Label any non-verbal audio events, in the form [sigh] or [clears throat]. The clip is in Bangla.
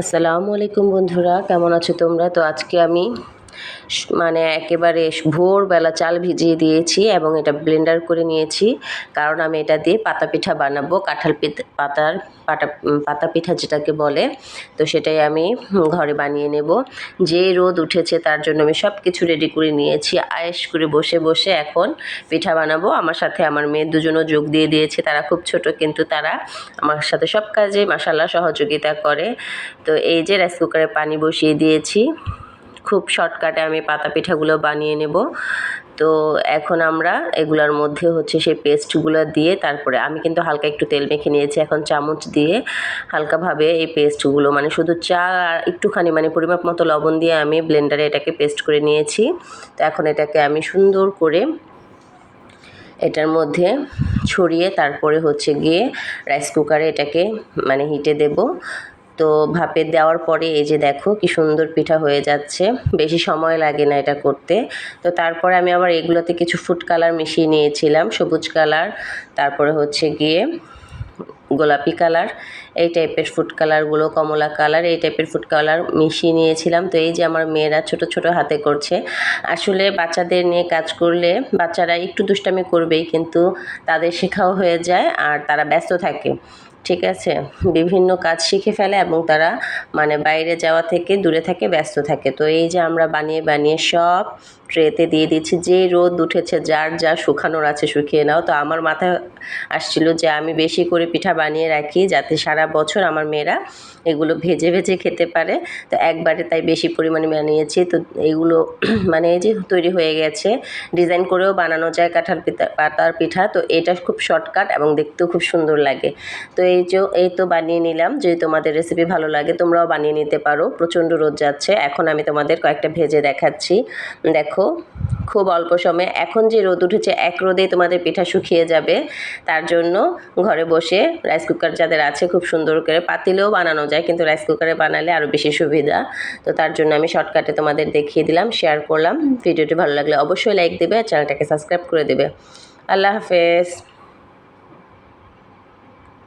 আসসালামু আলাইকুম বন্ধুরা কেমন আছো তোমরা? তো আজকে আমি মানে একেবারে ভোরবেলা চাল ভিজিয়ে দিয়েছি এবং এটা ব্লেন্ডার করে নিয়েছি। কারণ আমি এটা দিয়ে পাতা পিঠা বানাবো, কাঁঠাল পাতার পাটা পাতা পিঠা যেটাকে বলে। তো সেটাই আমি ঘরে বানিয়ে নেব। যে রোদ উঠেছে তার জন্য আমি সব কিছু রেডি করে নিয়েছি। আয়েস করে বসে বসে এখন পিঠা বানাবো। আমার সাথে আমার মেয়ে দুজনও যোগ দিয়ে দিয়েছে। তারা খুব ছোট, কিন্তু তারা আমার সাথে সব কাজে মাসাল্লাহ সহযোগিতা করে। তো এই যে রাইস কুকারে পানি বসিয়ে দিয়েছি। খুব শর্টকাটে আমি পাতা পিঠাগুলো বানিয়ে নেব। তো এখন আমরা এগুলার মধ্যে হচ্ছে সেই পেস্টগুলো দিয়ে তারপরে আমি কিন্তু হালকা একটু তেল মেখে নিয়েছি, এখন চামচ দিয়ে হালকাভাবে এই পেস্টগুলো মানে শুধু চা আর একটুখানি মানে পরিমাপ মতো লবণ দিয়ে আমি ব্লেন্ডারে এটাকে পেস্ট করে নিয়েছি। তো এখন এটাকে আমি সুন্দর করে এটার মধ্যে ছড়িয়ে তারপরে হচ্ছে গিয়ে রাইস কুকারে এটাকে মানে হিটে দেব। তো ভাপে দেওয়ার পরে এই যে দেখো কি সুন্দর পিঠা হয়ে যাচ্ছে। বেশি সময় লাগে না এটা করতে। তো তারপরে আমি আবার এগুলোতে কিছু ফুড কালার মিশিয়ে নিয়েছিলাম, সবুজ কালার তারপরে হচ্ছে গিয়ে গোলাপি কালার এই টাইপের ফুড কালারগুলো কমলা কালার এই টাইপের ফুড কালার মিশিয়ে নিয়েছিলাম। তো এই যে আমার মেয়েরা ছোট ছোট হাতে করছে। আসলে বাচ্চাদের নিয়ে কাজ করলে বাচ্চারা একটু দুষ্টামি করবেই, কিন্তু তাদের শেখাও হয়ে যায় আর তারা ব্যস্ত থাকে। ঠিক আছে? বিভিন্ন কাজ শিখে ফেলে এবং তারা মানে বাইরে যাওয়া থেকে দূরে থাকে, ব্যস্ত থাকে। তো এই যে আমরা বানিয়ে বানিয়ে সব ট্রেতে দিয়ে দিচ্ছি, যে রোদ উঠেছে, যার যা শুকানোর আছে শুকিয়ে নাও। তো আমার মাথায় আসছিল যে আমি বেশি করে পিঠা বানিয়ে রাখি যাতে সারা বছর আমার মেয়েরা এগুলো ভেজে ভেজে খেতে পারে। তো একবারে তাই বেশি পরিমাণে বানিয়েছি। তো এগুলো [clears throat] মানে এই যে তৈরি হয়ে গেছে ডিজাইন করেও বানানো যায় কাঁঠাল পিঠা পাতার পিঠা। তো এটা খুব শর্টকাট এবং দেখতেও খুব সুন্দর লাগে। তো এই যে, এই তো বানিয়ে নিলাম, যদি তোমাদের রেসিপি ভালো লাগে তোমরাও বানিয়ে নিতে পারো। প্রচণ্ড রোদ যাচ্ছে, এখন আমি তোমাদের কয়েকটা ভেজে দেখাচ্ছি। দেখো, খুব অল্প সময়ে, এখন যে রোদ উঠেছে, এক রোদেই তোমাদের পিঠা শুকিয়ে যাবে। তার জন্য ঘরে বসে রাইস কুকার যাদের আছে, খুব সুন্দর করে পাতিলেও বানানো যায়, কিন্তু রাইস কুকারে বানালে আরও বেশি সুবিধা। তো তার জন্য আমি শর্টকাটে তোমাদের দেখিয়ে দিলাম শেয়ার করলাম। ভিডিওটি ভালো লাগলে অবশ্যই লাইক দেবে, আর চ্যানেলটাকে সাবস্ক্রাইব করে দেবে। আল্লাহ হাফেজ।